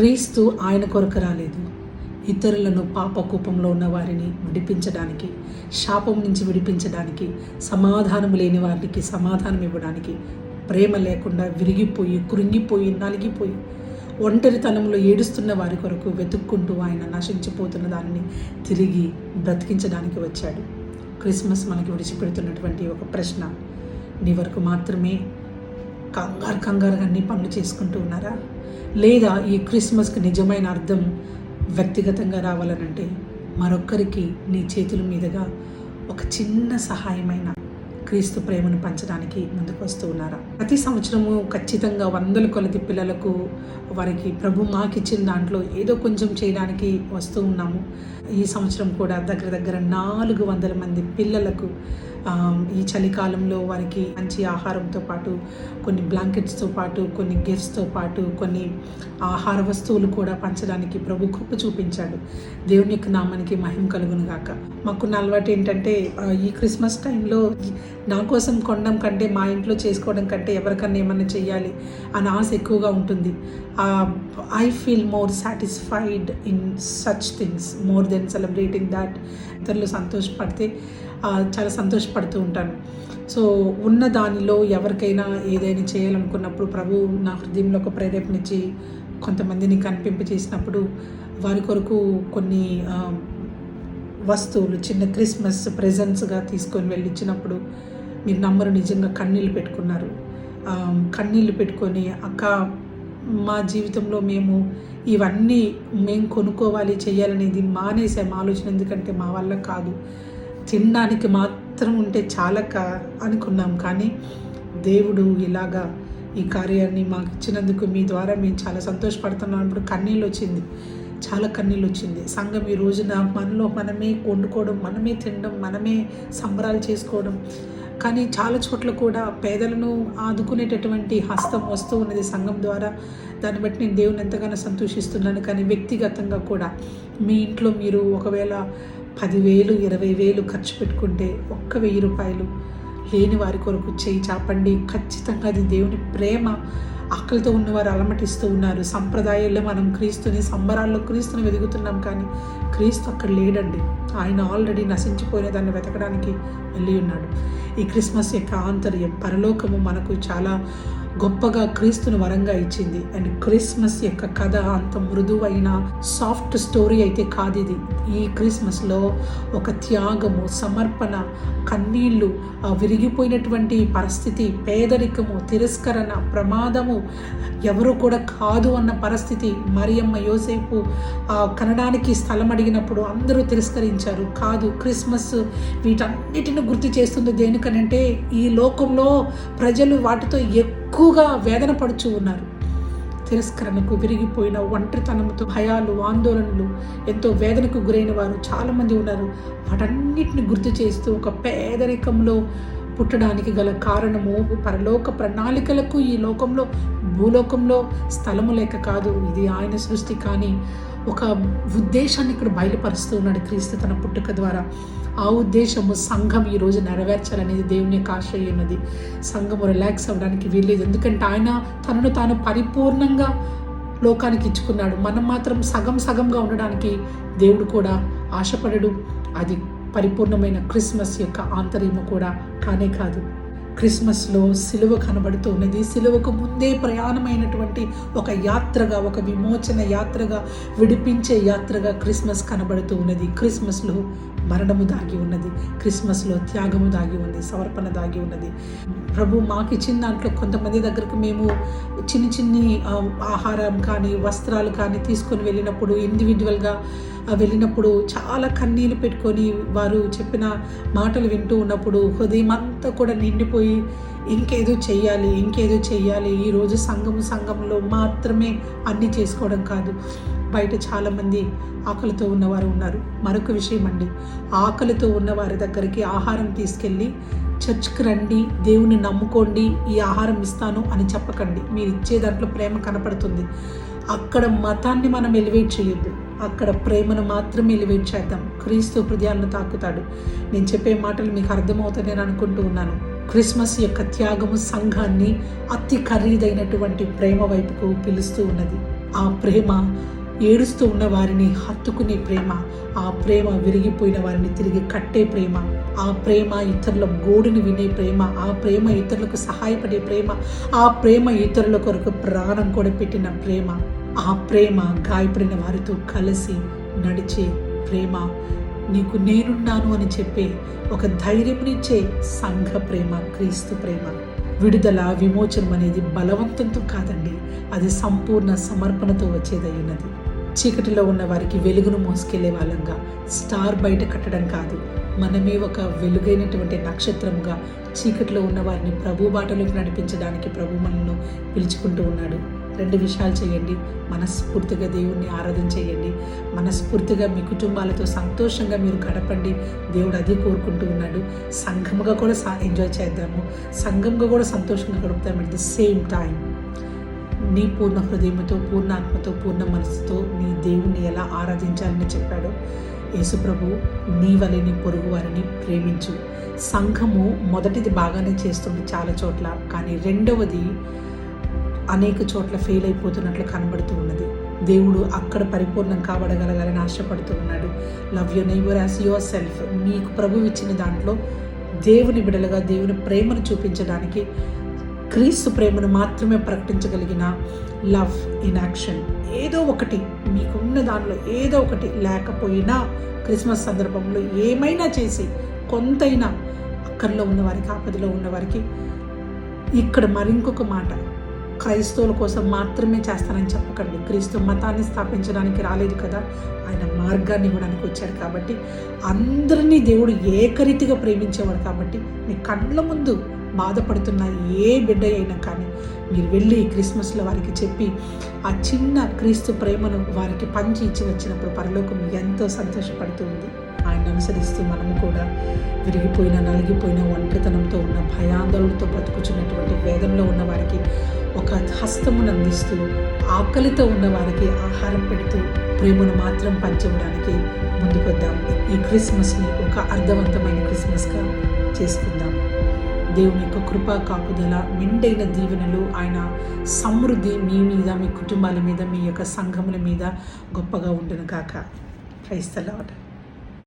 క్రీస్తు ఆయన కొరకు రాలేదు. ఇతరులను పాపకూపంలో ఉన్న వారిని విడిపించడానికి శాపం నుంచి విడిపించడానికి సమాధానం లేని వారికి సమాధానం ఇవ్వడానికి ప్రేమ లేకుండా విరిగిపోయి కృంగిపోయి నలిగిపోయి ఒంటరితనంలో ఏడుస్తున్న వారి కొరకు వెతుక్కుంటూ ఆయన నశించిపోతున్న దానిని తిరిగి బ్రతికించడానికి వచ్చాడు. క్రిస్మస్ మనకి విడిచిపెడుతున్నటువంటి ఒక ప్రశ్న. నీ వరకు మాత్రమే కంగారు కంగారుగా అన్ని పనులు చేసుకుంటూ ఉన్నారా? లేదా ఈ క్రిస్మస్కి నిజమైన అర్థం వ్యక్తిగతంగా రావాలనంటే మరొక్కరికి నీ చేతుల మీదుగా ఒక చిన్న సహాయమైన క్రీస్తు ప్రేమను పంచడానికి ముందుకు వస్తూ ఉన్నారా? ప్రతి సంవత్సరము ఖచ్చితంగా వందల కొలది పిల్లలకు వారికి ప్రభు మాకు ఇచ్చిన దాంట్లో ఏదో కొంచెం చేయడానికి వస్తూ ఉన్నాము. ఈ సంవత్సరం కూడా దగ్గర దగ్గర నాలుగు వందల మంది పిల్లలకు ఈ చలికాలంలో వారికి మంచి ఆహారంతో పాటు కొన్ని బ్లాంకెట్స్తో పాటు కొన్ని గిఫ్ట్స్తో పాటు కొన్ని ఆహార వస్తువులు కూడా పంచడానికి ప్రభు కృప చూపించాడు. దేవుని యొక్క నామానికి మహిమ కలుగును గాక. మాకున్న అలవాటు ఏంటంటే ఈ క్రిస్మస్ టైంలో నా కోసం కొనడం కంటే మా ఇంట్లో చేసుకోవడం కంటే ఎవరికన్నా ఏమన్నా చేయాలి అని ఆశ ఎక్కువగా ఉంటుంది. I feel more satisfied in such things more then celebrating that ఇతరులు సంతోషపడితే చాలా సంతోషపడుతూ ఉంటాను. సో ఉన్న దానిలో ఎవరికైనా ఏదైనా చేయాలనుకున్నప్పుడు ప్రభు నా హృదయంలో ఒక ప్రేరేపణించి కొంతమందిని కనిపింప చేసినప్పుడు వారి కొరకు కొన్ని వస్తువులు చిన్న క్రిస్మస్ ప్రెజెంట్స్గా తీసుకొని వెళ్ళి ఇచ్చినప్పుడు మీరు నమ్మరు నిజంగా కన్నీళ్ళు పెట్టుకున్నారు. కన్నీళ్ళు పెట్టుకొని అక్క మా జీవితంలో మేము ఇవన్నీ మేము కొనుక్కోవాలి చేయాలనేది మానేసాం ఆలోచన ఎందుకంటే మా వల్ల కాదు. తినడానికి మాత్రం ఉంటే చాలక అనుకున్నాం. కానీ దేవుడు ఇలాగా ఈ కార్యాన్ని మాకు ఇచ్చినందుకు మీ ద్వారా మేము చాలా సంతోషపడుతున్నాం. ఇప్పుడు కన్నీళ్ళు వచ్చింది. చాలా కన్నీళ్ళు వచ్చింది. సంఘం ఈ రోజున మనలో మనమే వండుకోవడం మనమే తినడం మనమే సంబరాలు చేసుకోవడం. కానీ చాలా చోట్ల కూడా పేదలను ఆదుకునేటటువంటి హస్తం వస్తూ ఉన్నది సంఘం ద్వారా. దాన్ని బట్టి నేను దేవుని ఎంతగానో సంతోషిస్తున్నాను. కానీ వ్యక్తిగతంగా కూడా మీ ఇంట్లో మీరు ఒకవేళ పదివేలు ఇరవై వేలు ఖర్చు పెట్టుకుంటే ఒక్క వెయ్యి రూపాయలు లేని వారి కొరకు చేయి చాపండి. ఖచ్చితంగా అది దేవుని ప్రేమ. ఆకలితో ఉన్నవారు అలమటిస్తూ ఉన్నారు. సంప్రదాయాల్లో మనం క్రీస్తుని సంబరాల్లో క్రీస్తుని వెతుకుతున్నాం కానీ క్రీస్తు అక్కడ లేడండి. ఆయన ఆల్రెడీ నశించిపోయిన దాన్ని వెతకడానికి వెళ్ళి ఉన్నాడు. ఈ క్రిస్మస్ యొక్క ఆంతర్యం పరలోకము మనకు చాలా గొప్పగా క్రీస్తును వరంగా ఇచ్చింది. అండ్ క్రిస్మస్ యొక్క కథ అంత మృదువైన సాఫ్ట్ స్టోరీ అయితే కాదు ఇది ఈ క్రిస్మస్లో ఒక త్యాగము సమర్పణ కన్నీళ్ళు విరిగిపోయినటువంటి పరిస్థితి పేదరికము తిరస్కరణ ప్రమాదము ఎవరు కూడా కాదు అన్న పరిస్థితి మరియమ్మ యోసేపు కనడానికి స్థలం అడిగినప్పుడు అందరూ తిరస్కరించారు. కాదు క్రిస్మస్ వీటన్నిటిని గుర్తు చేస్తుంది దేనికనంటే ఈ లోకంలో ప్రజలు వాటితో ఎక్కువగా వేదన పడుచు ఉన్నారు. తిరస్కరణకు విరిగిపోయిన ఒంటరితనంతో భయాలు ఆందోళనలు ఎంతో వేదనకు గురైన వారు చాలామంది ఉన్నారు. వాటన్నిటిని గుర్తు చేస్తూ ఒక పేదరికంలో పుట్టడానికి గల కారణము పరలోక ప్రణాళికలకు ఈ లోకంలో భూలోకంలో స్థలము లేక కాదు. ఇది ఆయన సృష్టి కానీ ఒక ఉద్దేశాన్ని ఇక్కడ బయలుపరుస్తూ ఉన్నాడు క్రీస్తు తన పుట్టుక ద్వారా. ఆ ఉద్దేశము సంఘం ఈరోజు నెరవేర్చాలనేది దేవుని యొక్క ఆశయం ఉన్నది సంఘము రిలాక్స్ అవ్వడానికి వీల్లేదు. ఎందుకంటే ఆయన తనను తాను పరిపూర్ణంగా లోకానికి ఇచ్చుకున్నాడు. మనం మాత్రం సగం సగంగా ఉండడానికి దేవుడు కూడా ఆశపడడు. అది పరిపూర్ణమైన క్రిస్మస్ యొక్క ఆంతర్యము కూడా కానే కాదు. క్రిస్మస్లో సిలువ కనబడుతూ ఉన్నది సిలువకు ముందే ప్రయాణమైనటువంటి ఒక యాత్రగా ఒక విమోచన యాత్రగా విడిపించే యాత్రగా క్రిస్మస్ కనబడుతూ ఉన్నది క్రిస్మస్లో మరణము దాగి ఉన్నది. క్రిస్మస్లో త్యాగము దాగి ఉంది సమర్పణ దాగి ఉన్నది. ప్రభు మాకు ఇచ్చిన దాంట్లో కొంతమంది దగ్గరకు మేము చిన్ని చిన్ని ఆహారం కానీ వస్త్రాలు కానీ తీసుకొని వెళ్ళినప్పుడు ఇండివిజువల్గా వెళ్ళినప్పుడు చాలా కన్నీళ్ళు పెట్టుకొని వారు చెప్పిన మాటలు వింటూ ఉన్నప్పుడు హృదయం అంతా కూడా నిండిపోయి ఇంకేదో చెయ్యాలి ఇంకేదో చెయ్యాలి. ఈరోజు సంఘము సంఘంలో మాత్రమే అన్నీ చేసుకోవడం కాదు. బయట చాలామంది ఆకలితో ఉన్నవారు ఉన్నారు. మరొక విషయం అండి. ఆకలితో ఉన్నవారి దగ్గరికి ఆహారం తీసుకెళ్ళి చర్చ్కి రండి దేవుని నమ్ముకోండి ఈ ఆహారం ఇస్తాను అని చెప్పకండి. మీరు ఇచ్చే దాంట్లో ప్రేమ కనపడుతుంది. అక్కడ మతాన్ని మనం ఎలివేట్ చేయొద్దు. అక్కడ ప్రేమను మాత్రమే ఎలివేట్ చేద్దాం. క్రీస్తు హృదయాలను తాకుతాడు. నేను చెప్పే మాటలు మీకు అర్థమవుతాయి అనుకుంటూ ఉన్నాను. క్రిస్మస్ యొక్క త్యాగము సంఘాన్ని అతి ఖరీదైనటువంటి ప్రేమ వైపుకు పిలుస్తూ ఉన్నది. ఆ ప్రేమ ఏడుస్తూ ఉన్న వారిని హత్తుకునే ప్రేమ ఆ ప్రేమ విరిగిపోయిన వారిని తిరిగి కట్టే ప్రేమ ఆ ప్రేమ ఇతరుల గోడుని వినే ప్రేమ ఆ ప్రేమ ఇతరులకు సహాయపడే ప్రేమ ఆ ప్రేమ ఇతరుల కొరకు ప్రాణం కూడా పెట్టిన ప్రేమ. ఆ ప్రేమ గాయపడిన వారితో కలిసి నడిచే ప్రేమ. నీకు నేనున్నాను అని చెప్పే ఒక ధైర్యంనిచ్చే సంఘ ప్రేమ క్రీస్తు ప్రేమ. విడుదల విమోచనం అనేది బలవంతంతో కాదండి. అది సంపూర్ణ సమర్పణతో వచ్చేదయ్యున్నది చీకటిలో ఉన్న వారికి వెలుగును మోసుకెళ్ళే వాళ్ళంగా స్టార్ బయట కట్టడం కాదు. మనమే ఒక వెలుగైనటువంటి నక్షత్రముగా చీకటిలో ఉన్న వారిని ప్రభు బాటలోకి నడిపించడానికి ప్రభు మనల్ని పిలుచుకుంటూ ఉన్నాడు. రెండు విషయాలు చేయండి. మనస్ఫూర్తిగా దేవుణ్ణి ఆరాధన చేయండి. మనస్ఫూర్తిగా మీ కుటుంబాలతో సంతోషంగా మీరు గడపండి. దేవుడు అది కోరుకుంటూ ఉన్నాడు. సంఘముగా కూడా ఎంజాయ్ చేద్దాము. సంఘంగా కూడా సంతోషంగా గడుపుతాం అట్ ది సేమ్ టైం నీ పూర్ణ హృదయంతో పూర్ణ ఆత్మతో పూర్ణ మనసుతో నీ దేవుణ్ణి ఎలా ఆరాధించాలని చెప్పాడో. యేసుప్రభు నీ వలని పొరుగు వారిని ప్రేమించు. సంఘము మొదటిది బాగానే చేస్తుంది చాలా చోట్ల. కానీ రెండవది అనేక చోట్ల ఫెయిల్ అయిపోతున్నట్లు కనబడుతూ ఉన్నది. దేవుడు అక్కడ పరిపూర్ణం కాబడగలగాలని ఆశపడుతూ ఉన్నాడు. Love your neighbour as yourself మీకు ప్రభు ఇచ్చిన దాంట్లో దేవుని బిడలుగా దేవుని ప్రేమను చూపించడానికి క్రీస్తు ప్రేమను మాత్రమే ప్రకటించగలిగిన లవ్ ఇన్ యాక్షన్ ఏదో ఒకటి మీకున్న దానిలో ఏదో ఒకటి లేకపోయినా క్రిస్మస్ సందర్భంలో ఏమైనా చేసి కొంతైనా అక్కర్లో ఉన్నవారికి ఆపదలో ఉన్నవారికి ఇక్కడ మరింకొక మాట. క్రైస్తవుల కోసం మాత్రమే చేస్తానని చెప్పకండి. క్రీస్తు మతాన్ని స్థాపించడానికి రాలేదు కదా. ఆయన మార్గాన్ని ఇవ్వడానికి వచ్చాడు కాబట్టి అందరినీ దేవుడు ఏకరీతిగా ప్రేమించేవాడు కాబట్టి మీ కళ్ళ ముందు బాధపడుతున్న ఏ బిడ్డ అయినా కానీ మీరు వెళ్ళి క్రిస్మస్లో వారికి చెప్పి ఆ చిన్న క్రీస్తు ప్రేమను వారికి పంచి ఇచ్చి వచ్చినప్పుడు పరలోకం ఎంతో సంతోషపడుతుంది. ఆయన అనుసరిస్తూ మనము కూడా విరిగిపోయిన నలిగిపోయిన ఒంటరితనంతో ఉన్న భయాందోళనతో బ్రతుకుచున్నటువంటి వేదంలో ఉన్న వారికి ఒక హస్తమును అందిస్తూ ఆకలితో ఉన్న వారికి ఆహారం పెడుతూ ప్రేమను మాత్రం పంచడానికి ముందుకొద్దాం. ఈ క్రిస్మస్ని ఒక అర్థవంతమైన క్రిస్మస్గా చేసుకుందాం. దేవుని యొక్క కృపా కాపుదల మెండైన దీవెనలు ఆయన సమృద్ధి మీ మీద మీ కుటుంబాల మీద మీ యొక్క సంఘముల మీద గొప్పగా ఉండను కాక క్రైస్తలాట